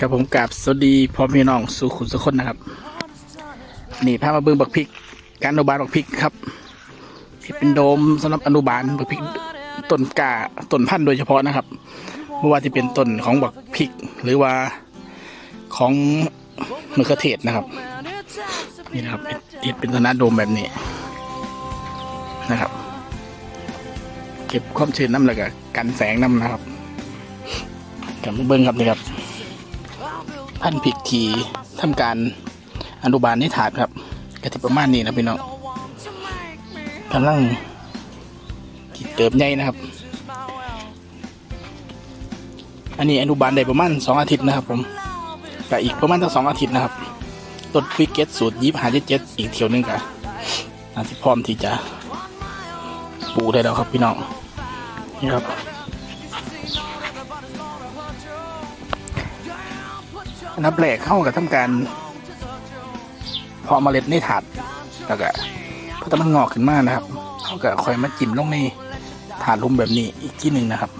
กับผมกับสวัสดีพ่อพี่น้องสู่ขุนสุคนนะครับ นี่พามาเบิ่งบักพริก การอนุบาลบักพริกครับที่เป็นโดมสำหรับอนุบาลบักพริกต้นกาต้นพันธุ์โดยเฉพาะนะครับไม่ว่าจะเป็นต้นของบักพริก หรือว่าของมะเขือเทศนะครับ นี่นะครับติดเป็นธนาโดมแบบนี้นะครับ เก็บความชื้นน้ำแล้วก็กันแสงน้ำนะครับกับเบิ้งครับนี่ครับ พันธุ์พริกทีทำการอนุบาลในถาดครับกะทิประมาณนี้นะพี่น้องกำลังที่เติบใหญ่นะครับ อันนี้อนุบาลได้ประมาณสองอาทิตย์นะครับ ผมกับอีกประมาณตั้งสองอาทิตย์นะครับต้นพริกเก็ตสูตรยิบหาเจ็ดเจ็ดอีกเที่ยวหนึงกับอาที่พร้อมที่จะปลูกได้แล้วครับพี่น้องนี่ครับ อันดับแรกเข้ากับทำการเพาะเมล็ดในถาดแล้วก็พอตะมันงอกขึ้นมานะครับเขาก็คอยมาจิ้มลงในถาดลุมแบบนี้อีกที่หนึ่งนะครับ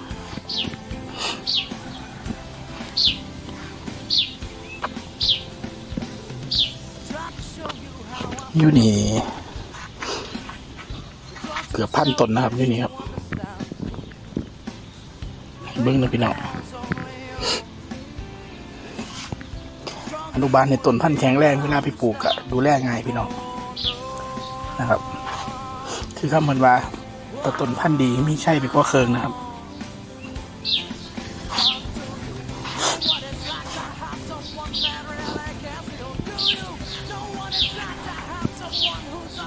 อยู่นี่เกือบพันต้นนะครับอยู่นี่ครับเบิ้งนะพี่น้อง อนุบาลในต้นพันธุ์แข็งแรงเวลาไปปลูกอะดูแลง่ายพี่น้องนะครับ คือคำเหมือนว่าต้นต้นพันธุ์ดีไม่ใช่ไปกว่าเคิงนะครับ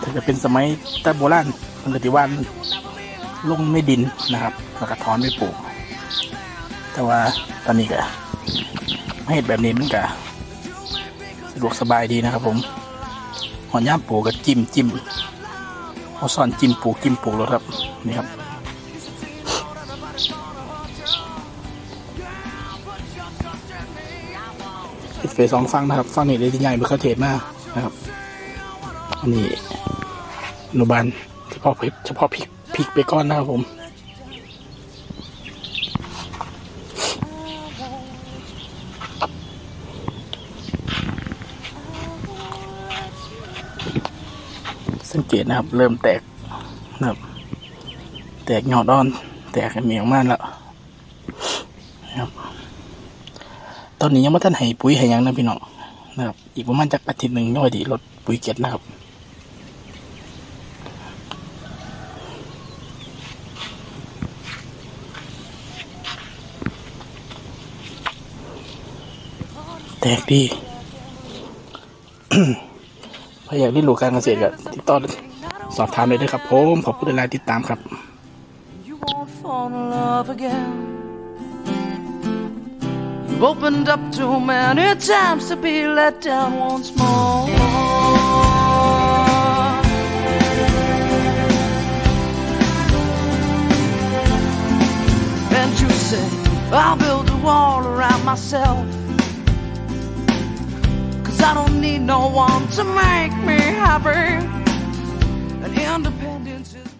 ถ้าจะเป็นสมัยตะโบราณมันก็จะว่านลงไม่ดินนะครับแล้วก็ถอนไปปลูก แต่ว่าตอนนี้ก็เห็นแบบนี้มันก็ะดวกสบายดีนะครับผมหอนย่ามปูกับจิ้มจิ้มเอาซ่อนจิ้มปูจิ้มปูแล้วครับ นี่ครับปิดเฟสสองฟังนะครับฟังนี่เลยที่ใหญ่เบอร์เทศมากนะครับ อันนี้อนุบาลเฉพาะพริกเฉพาะพริกพริกไปก้อนนะครับผม สังเกตนะครับ เริ่มแตกนะครับ แตกยอดอ่อน แตกเหมียงมากแล้วนะครับตอนนี้ยังไม่ทันให้ปุ๋ยให้ยังนะพี่น้องนะครับ อีกประมาณจักอาทิตย์หนึ่งย่อยดีลดปุ๋ยเก็ดนะครับแตกดี ถ้าอยากได้รู้การเกษตรก็ติดต่อสอบถามเลยด้วยครับผมขอบคุณหลายติดตามครับ You've opened up too many times to be let down once more. And you say, I'll build a wall around myself. need no one to make me happy. An independence is.